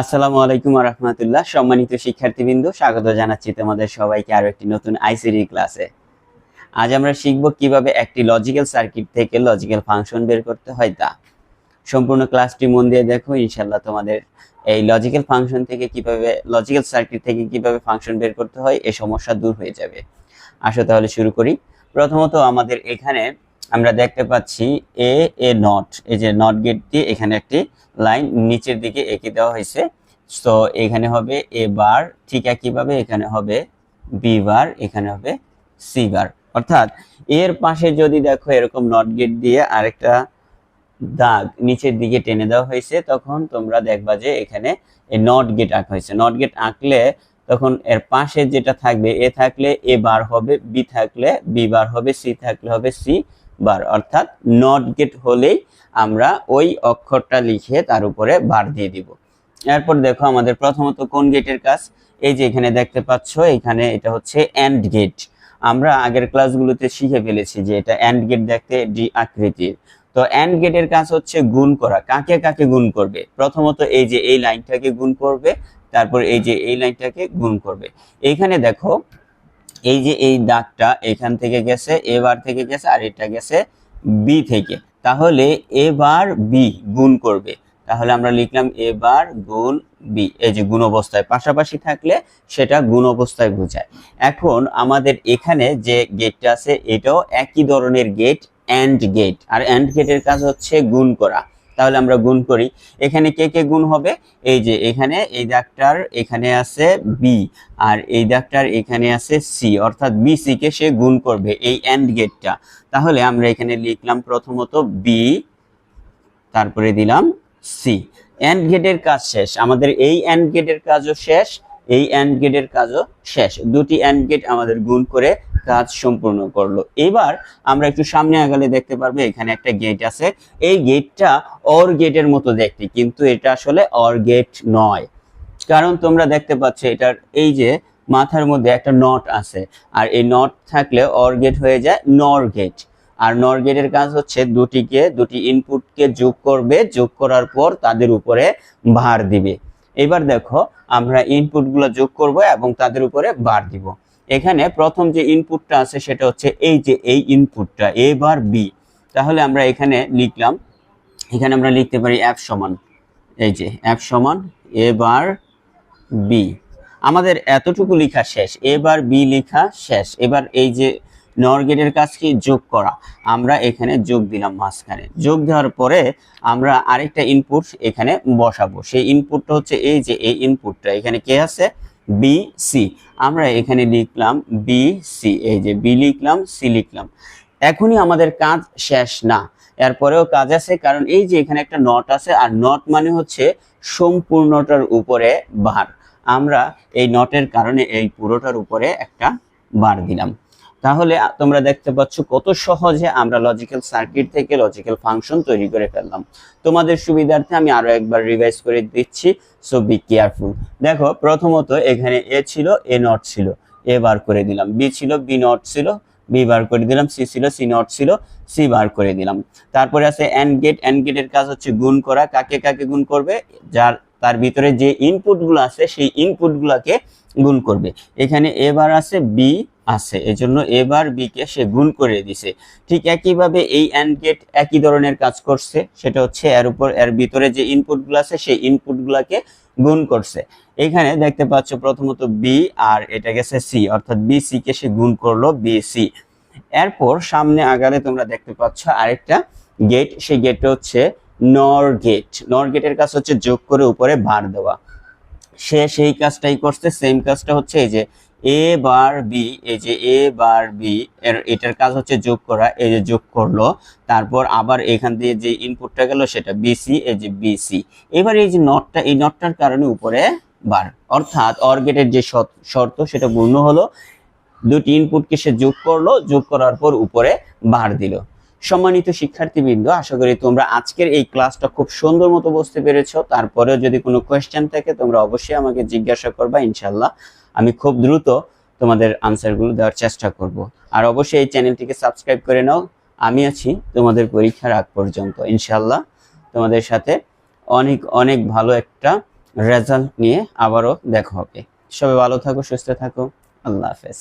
আসসালামু আলাইকুম রহমতুল্লাহ। সম্মানিত শিক্ষার্থীবৃন্দ, স্বাগত জানাচ্ছি তোমাদের সবাইকে আরও একটি নতুন আইসিডি ক্লাসে। আজ আমরা শিখব কীভাবে একটি লজিক্যাল সার্কিট থেকে লজিক্যাল ফাংশন বের করতে হয় তা। সম্পূর্ণ ক্লাসটি মন দিয়ে দেখো ইনশাল্লাহ তোমাদের এই লজিক্যাল ফাংশন থেকে কীভাবে লজিক্যাল সার্কিট থেকে কীভাবে ফাংশন বের করতে হয়, এ সমস্যা দূর হয়ে যাবে। আসো তাহলে শুরু করি। প্রথমত আমাদের এখানে আমরা দেখতে পাচ্ছি এ এ নট এই যে নট গেট দিয়ে এখানে একটি লাইন নিচের দিকে এঁকে দেওয়া হয়েছে। তো এখানে হবে এ বার ঠিক একইভাবে এখানে হবে বি বার এখানে হবে সি বার অর্থাৎ, এর পাশে যদি দেখো এরকম নট গেট দিয়ে আরেকটা দাগ নিচের দিকে টেনে দেওয়া হয়েছে, তখন তোমরা দেখবা যে এখানে নট গেট আঁকা হয়েছে। নট গেট আঁকলে তখন এর পাশে যেটা থাকবে এ থাকলে এ বার হবে বি থাকলে বি বার হবে সি থাকলে হবে সি বার, অর্থাৎ নট গেট হলেই আমরা ওই অক্ষরটা লিখে তার উপরে বার দিয়ে দিব। এরপর দেখো আমাদের প্রথমত কোন গেটের কাজ? এই যে এখানে দেখতে পাচ্ছ, এখানে এটা হচ্ছে এন্ড গেট আমরা আগের ক্লাসগুলোতে শিখে ফেলেছি যে এটা এন্ড গেট দেখতে ডি আকৃতির। তো অ্যান্ড গেটের কাজ হচ্ছে গুণ করা। কাকে কাকে গুণ করবে? প্রথমত এই যে এই লাইনটাকে গুণ করবে, তারপর এই যে এই লাইনটাকে গুণ করবে। এইখানে দেখো এই যে এই দাগটা এখান থেকে গেছে এবার থেকে গেছে আর এটা গেছে বি থেকে। তাহলে এবার বি গুণ করবে। তাহলে আমরা লিখলাম এবার গুণ বি এই যে গুণ অবস্থায় পাশাপাশি থাকলে সেটা গুণ অবস্থায় বোঝায়। এখন আমাদের এখানে যে গেটটা আছে, এটাও একই ধরনের গেট অ্যান্ড গেট আর অ্যান্ড গেটের কাজ হচ্ছে গুণ করা। তাহলে আমরা গুণ করি। এখানে কে কে গুণ হবে? এই যে এখানে, এই দাগটার এখানে আছে বি আর এই দাগটার এখানে আছে সি অর্থাৎ বি কে সে গুণ করবে এই অ্যান্ড গেটটা তাহলে আমরা এখানে লিখলাম প্রথমত বি তারপরে দিলাম সি অ্যান্ড গেটের কাজ শেষ। আমাদের এই অ্যান্ড গেটের কাজও শেষ, এই অ্যান্ড গেটের কাজও শেষ। দুটি অ্যান্ড গেট আমাদের গুণ করে কাজ সম্পূর্ণ করল। এবার আমরা একটু সামনে আগালে দেখতে পারব, এখানে একটা গেট আছে। এই গেটটা অর গেটের মতো দেখতে, কিন্তু এটা আসলে অর গেট নয়। কারণ তোমরা দেখতে পাচ্ছ, এটার এই যে মাথার মধ্যে একটা নট আছে, আর এই নট থাকলে অর গেট হয়ে যায় নর গেট আর নর গেটের কাজ হচ্ছে দুটিকে, দুটি ইনপুটকে যোগ করবে, যোগ করার পর তাদের উপরে ভার দিবে। এবার দেখো, আমরা ইনপুটগুলো যোগ করব এবং তাদের উপরে বার দিব। এখানে প্রথম যে ইনপুটটা আছে সেটা হচ্ছে এই যে এই ইনপুটটা এ বার বি তাহলে আমরা এখানে লিখলাম, এখানে আমরা লিখতে পারি অ্যাপ সমান, এই যে অ্যাপ সমান এ বার বি আমাদের এতটুকু লেখা শেষ এবার বি লেখা শেষ। এবার এই যে নর গেটের কাজ কি? যোগ করা। আমরা এখানে যোগ দিলাম মাঝখানে। যোগ দেওয়ার পরে আমরা আরেকটা ইনপুট এখানে বসাবো। সেই ইনপুটটা হচ্ছে এই যে এই ইনপুটটা এখানে কে আছে? বি সি আমরা এখানে লিখলাম বি সি এই যে বি লিখলাম সি লিখলাম। এখনই আমাদের কাজ শেষ না, এরপরেও কাজ আছে, কারণ এই যে এখানে একটা নট আছে, আর নট মানে হচ্ছে সম্পূর্ণটার উপরে বার। আমরা এই নটের কারণে এই পুরোটার উপরে একটা বার দিলাম। তাহলে তোমরা দেখতে পাচ্ছ কত সহজে আমরা লজিক্যাল সার্কিট থেকে লজিক্যাল ফাংশন তৈরি করে ফেললাম। তোমাদের সুবিধার্থে আমি আরও একবার রিভাইজ করে দিচ্ছি সো বি কেয়ারফুল দেখো, প্রথমত এখানে এ ছিল এ নট ছিল। এ বার করে দিলাম। বি ছিল বি নট ছিল। বি বার করে দিলাম। সি ছিল সি নট ছিল। সি বার করে দিলাম। তারপরে আছে এন্ড গেট এন্ড গেটের কাজ হচ্ছে গুণ করা। কাকে কাকে গুণ করবে? যার, তার ভিতরে যে ইনপুটগুলো আছে, সেই ইনপুটগুলোকে গুণ করবে। এখানে এবার আছে বি আছে। এজন্য এবার বি কে সে গুণ করে দিছে। ঠিক একইভাবে এই অ্যান্ড গেট একই ধরনের কাজ করছে। সেটা হচ্ছে এর উপর, এর ভিতরে যে ইনপুটগুলো আছে, সেই ইনপুটগুলোকে গুণ করছে। এখানে দেখতে পাচ্ছ প্রথমত বি আর এটা গেছে সি অর্থাৎ বি সি কে সে গুণ করল বি সি এরপর সামনে আগালে তোমরা দেখতে পাচ্ছ আরেকটা গেট সেই গেটটা হচ্ছে নর গেট নর গেটের কাজ হচ্ছে যোগ করে উপরে ভার দেওয়া। সে সেই কাজটাই করছে। সেম কাজটা হচ্ছে এই যে এ বার বি এই যে এ বার বি এর, এটার কাজ হচ্ছে যোগ করা, এই যে যোগ করল, তারপর আবার এখান দিয়ে যে ইনপুটটা গেল সেটা বিসি এই যে বিসি এবার এই যে নটটা এই নটটার কারণে উপরে বার অর্থাৎ অর যে শর্ত সেটা পূর্ণ হলো, দুটি ইনপুটকে সে যোগ করল, যোগ করার পর উপরে বার দিল। সম্মানিত শিক্ষার্থীবৃন্দ, আশা করি তোমরা আজকের এই ক্লাসটা খুব সুন্দর মতো বুঝতে পেরেছ। তারপরেও যদি কোনো কোয়েশ্চেন থাকে, তোমরা অবশ্যই আমাকে জিজ্ঞাসা করবা ইনশাল্লাহ আমি খুব দ্রুত তোমাদের আনসারগুলো দেওয়ার চেষ্টা করব। আর অবশ্যই এই চ্যানেলটিকে সাবস্ক্রাইব করে নাও। আমি আছি তোমাদের পরীক্ষার আগ পর্যন্ত। ইনশাল্লাহ তোমাদের সাথে অনেক অনেক ভালো একটা রেজাল্ট নিয়ে আবারও দেখা হবে। সবাই ভালো থাকো, সুস্থ থাকো। আল্লাহ হাফেজ।